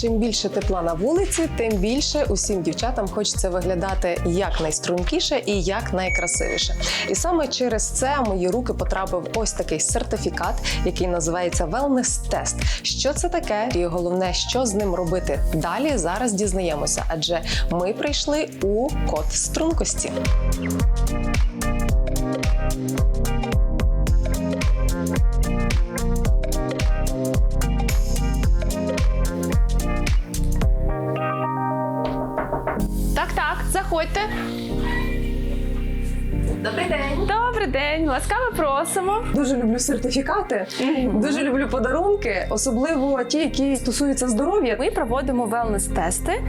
Чим більше тепла на вулиці, тим більше усім дівчатам хочеться виглядати як найстрункіше і як найкрасивіше. І саме через це мої руки потрапив ось такий сертифікат, який називається Wellness Test. Що це таке? І головне, що з ним робити далі, зараз дізнаємося, адже ми прийшли у код стрункості. Заходьте. Добрий день! Добрий день, ласкаво просимо. Дуже люблю сертифікати, дуже люблю подарунки, особливо ті, які стосуються здоров'я. Ми проводимо велнес-тести.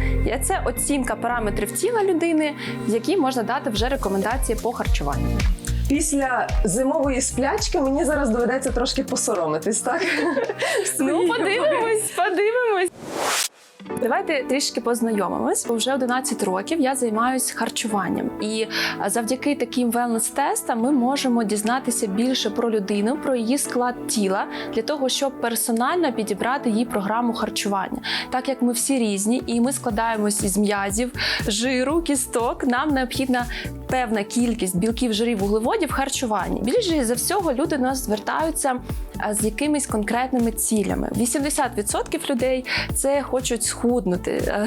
Це оцінка параметрів тіла людини, які можна дати вже рекомендації по харчуванню. Після зимової сплячки мені зараз доведеться трошки посоромитись, так? Ну, подивимось, подивимось. Давайте трішки познайомимось. Бо вже 11 років я займаюся харчуванням, і завдяки таким велнес-тестам ми можемо дізнатися більше про людину, про її склад тіла, для того, щоб персонально підібрати їй програму харчування. Так як ми всі різні, і ми складаємось із м'язів, жиру, кісток, нам необхідна певна кількість білків, жирів, вуглеводів в харчуванні. Більше за всього люди до нас звертаються з якимись конкретними цілями. 80% людей це хочуть схуднути, а,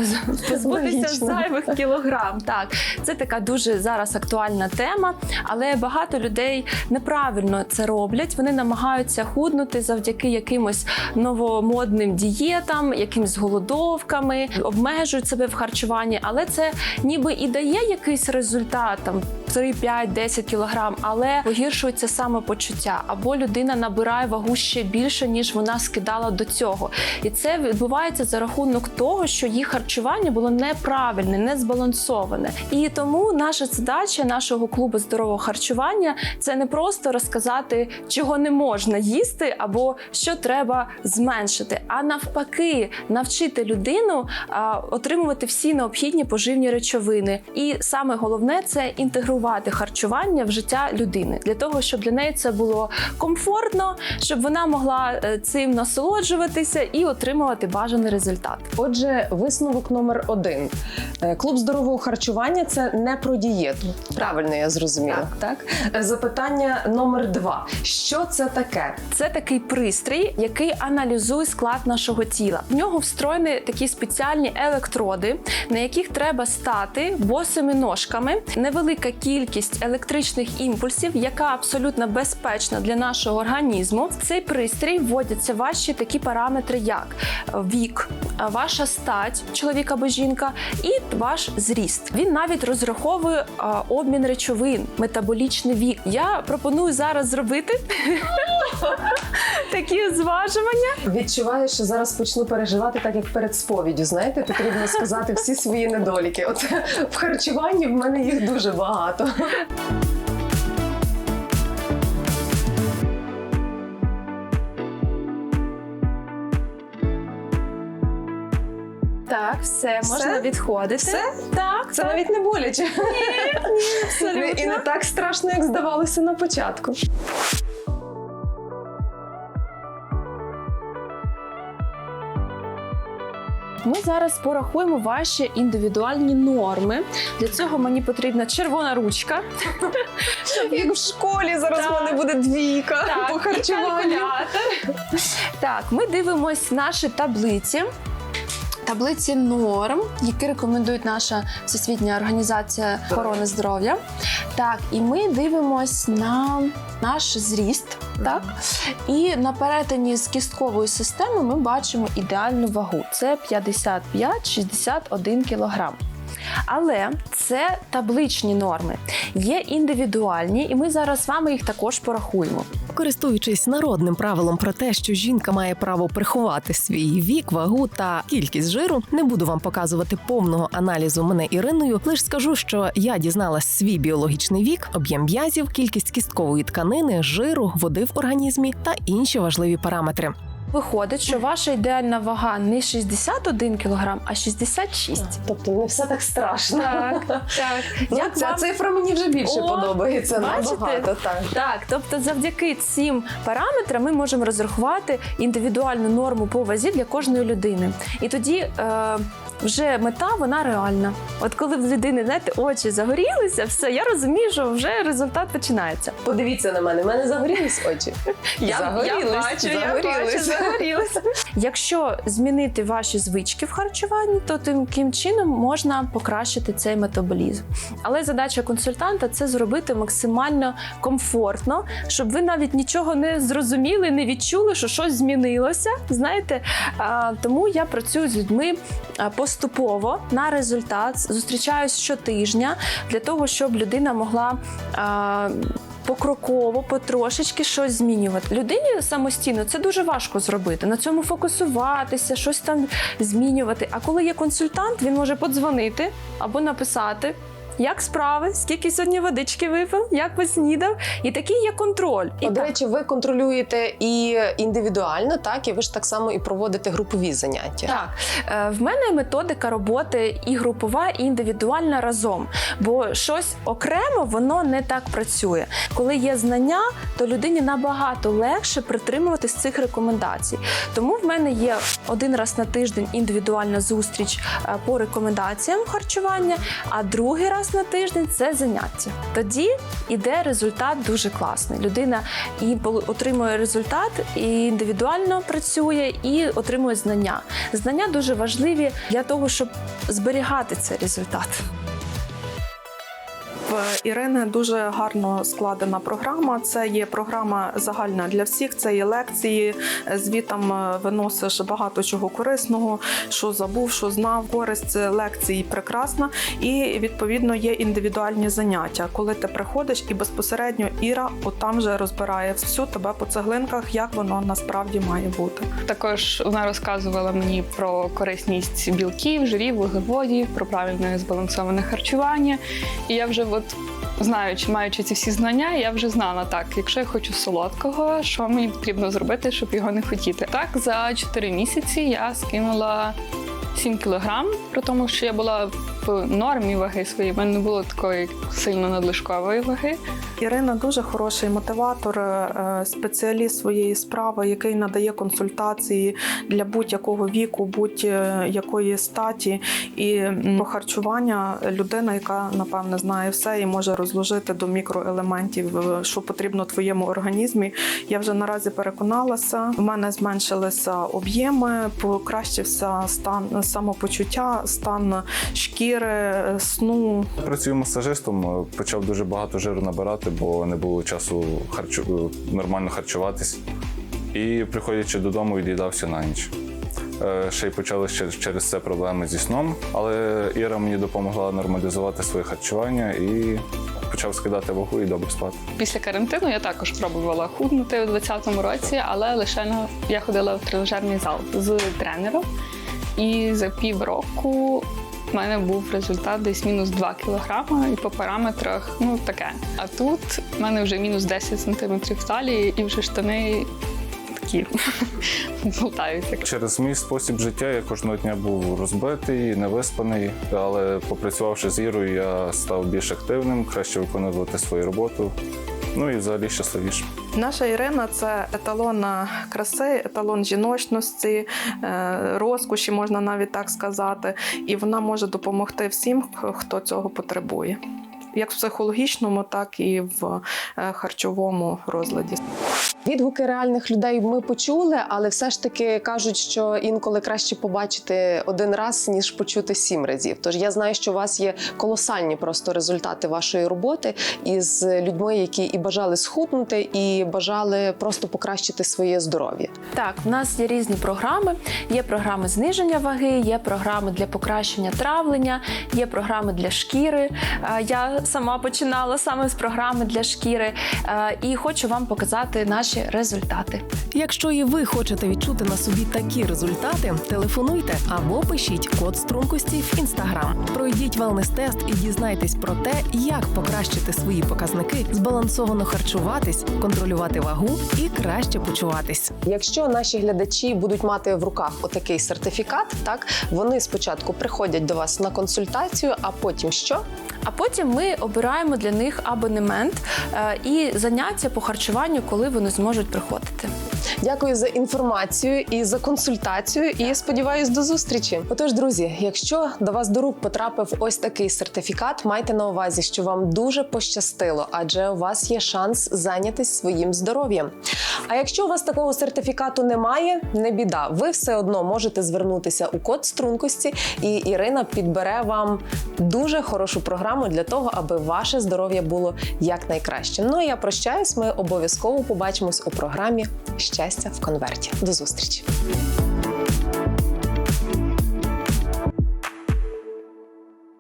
позбутися зайвих кілограм. Так, це така дуже зараз актуальна тема, але багато людей неправильно це роблять. Вони намагаються худнути завдяки якимось новомодним дієтам, якимсь голодовками, обмежують себе в харчуванні, але це ніби і дає якийсь результат там 3, 5, 10 кілограм, але погіршується самопочуття, або людина набирає вагу ще більше, ніж вона скидала до цього. І це відбувається за рахунок того, що їх харчування було неправильне, не збалансоване. І тому наша задача нашого клубу здорового харчування це не просто розказати, чого не можна їсти, або що треба зменшити, а навпаки, навчити людину а, отримувати всі необхідні поживні речовини. І саме головне це інтегрувати харчування в життя людини для того, щоб для неї це було комфортно, щоб вона могла е, цим насолоджуватися і отримувати бажаний результат. Отже, висновок номер один: Е, клуб здорового харчування це не про дієту. Правильно я зрозуміла. Так, Е, запитання номер два: що це таке? Це такий пристрій, який аналізує склад нашого тіла. В нього встроєні такі спеціальні електроди, на яких треба стати босими ножками. Невелика кількість електричних імпульсів, яка абсолютно безпечна для нашого організму. В цей пристрій вводяться ваші такі параметри, як вік, ваша стать, чоловік або жінка, і ваш зріст. Він навіть розраховує обмін речовин, метаболічний вік. Я пропоную зараз зробити такі зважування. Відчуваю, що зараз почну переживати так, як перед сповіддю. Знаєте, потрібно сказати всі свої недоліки. От в харчуванні в мене їх дуже багато. Так, все, Все? можна відходити. Все? Так, Це так. навіть не боляче. абсолютно. І не так страшно, як здавалося на початку. Ми зараз порахуємо ваші індивідуальні норми. Для цього мені потрібна червона ручка. Як в школі зараз в мене буде двійка по харчуванню. Так, ми дивимось наші таблиці. Таблиці норм, які рекомендують наша Всесвітня організація охорони здоров'я. Так, і ми дивимось на наш зріст. Так, і на перетині з кістковою системою ми бачимо ідеальну вагу. Це 55-61 кілограм. Але це табличні норми, є індивідуальні, і ми зараз з вами їх також порахуємо. Користуючись народним правилом про те, що жінка має право приховати свій вік, вагу та кількість жиру, не буду вам показувати повного аналізу мене Іриною. Лише скажу, що я дізналась свій біологічний вік, об'єм м'язів, кількість кісткової тканини, жиру, води в організмі та інші важливі параметри. Виходить, що ваша ідеальна вага не 61 кг, а 66. Тобто не все так страшно. Так, так. Ну, Як ця вам- цифра мені вже більше О, подобається. бачите? Набагато, так. Так, тобто завдяки цим параметрам ми можемо розрахувати індивідуальну норму по вазі для кожної людини. І тоді е, вже мета вона реальна. От коли в людини знаєте, очі загорілися, все, я розумію, що вже результат починається. Подивіться на мене, в мене загорілись очі. Я, Загорілись, загорілись. Загорілись. Якщо змінити ваші звички в харчуванні, то таким чином можна покращити цей метаболізм. Але задача консультанта це зробити максимально комфортно, щоб ви навіть нічого не зрозуміли, не відчули, що щось змінилося. Знаєте, тому я працюю з людьми поступово на результат, зустрічаюсь щотижня для того, щоб людина могла. Покроково, потрошечки щось змінювати. Людині самостійно це дуже важко зробити. На цьому фокусуватися, щось там змінювати. А коли є консультант, він може подзвонити або написати. Як справи? Скільки сьогодні водички випив? Як поснідав? І такий є контроль. І От, до речі, ви контролюєте і індивідуально, так і ви ж так само і проводите групові заняття. Так, Е, в мене методика роботи і групова, і індивідуальна разом. Бо щось окремо воно не так працює. Коли є знання, то людині набагато легше притримуватись цих рекомендацій. Тому в мене є один раз на тиждень індивідуальна зустріч е, по рекомендаціям харчування, а другий раз на тиждень це заняття. Тоді іде результат дуже класний. Людина і отримує результат, і індивідуально працює, і отримує знання. Знання дуже важливі для того, щоб зберігати цей результат. В Ірини дуже гарно складена програма. Це є програма загальна для всіх. Це є лекції. Звітом е, виносиш багато чого корисного, що забув, що знав. Користь лекцій прекрасна. І відповідно є індивідуальні заняття. Коли ти приходиш, і безпосередньо Іра отам вже розбирає всю тебе по цеглинках, як воно насправді має бути. Також вона розказувала мені про корисність білків, жирів, вуглеводів, про правильне збалансоване харчування. І я вже, от знаючи, маючи ці всі знання, я вже знала так, якщо я хочу солодкого, що мені потрібно зробити, щоб його не хотіти. Так, за 4 місяці я скинула 7 кілограм, при тому, що я була в нормі ваги своєї, в мене не було такої сильно надлишкової ваги. Ірина дуже хороший мотиватор, е, спеціаліст своєї справи, який надає консультації для будь-якого віку, будь-якої статі. І про харчування людина, яка напевне знає все і може розложити до мікроелементів, е, що потрібно твоєму організмі. Я вже наразі переконалася. У мене зменшилися об'єми, покращився стан самопочуття, стан шкіри, сну. Працюю масажистом, е, почав дуже багато жиру набирати, бо не було часу харчу... е, нормально харчуватись. І приходячи додому, від'їдався на ніч. Е, Ще й почали ще через це проблеми зі сном, але Іра мені допомогла нормалізувати своє харчування і почав скидати вагу і добре спати. Після карантину я також пробувала худнути у 2020 році, але лише на я ходила в тренажерний зал з тренером. І за півроку в мене був результат десь мінус 2 кілограми, і по параметрах ну таке. А тут в мене вже мінус 10 сантиметрів талії, і вже штани такі болтаються. Через мій спосіб життя я кожного дня був розбитий, невиспаний, але попрацювавши з Ірою, я став більш активним, краще виконувати свою роботу. Ну і взагалі щасливішим. Наша Ірина це еталон краси, еталон жіночності, е, розкоші, можна навіть так сказати. І вона може допомогти всім, хто цього потребує. Як в психологічному, так і в е, харчовому розладі. Відгуки реальних людей ми почули, але все ж таки кажуть, що інколи краще побачити один раз, ніж почути сім разів. Тож я знаю, що у вас є колосальні просто результати вашої роботи із людьми, які і бажали схуднути, і бажали просто покращити своє здоров'я. Так, в нас є різні програми. Є програми зниження ваги, є програми для покращення травлення, є програми для шкіри. Е, Я сама починала саме з програми для шкіри, е, і хочу вам показати наші результати. Якщо і ви хочете відчути на собі такі результати, телефонуйте або пишіть код стрункості в інстаграм. Пройдіть велнес-тест і дізнайтесь про те, як покращити свої показники, збалансовано харчуватись, контролювати вагу і краще почуватись. Якщо наші глядачі будуть мати в руках отакий сертифікат, так вони спочатку приходять до вас на консультацію, а потім що? А потім ми обираємо для них абонемент е, і заняття по харчуванню, коли вони зможуть приходити. Дякую за інформацію і за консультацію. І сподіваюсь до зустрічі. Отож, друзі, якщо до вас до рук потрапив ось такий сертифікат, майте на увазі, що вам дуже пощастило, адже у вас є шанс зайнятися своїм здоров'ям. А якщо у вас такого сертифікату немає, не біда. Ви все одно можете звернутися у код стрункості, і Ірина підбере вам дуже хорошу програму для того, аби ваше здоров'я було якнайкраще. Ну а я прощаюсь. Ми обов'язково побачимось у програмі Щастя в конверті. До зустрічі!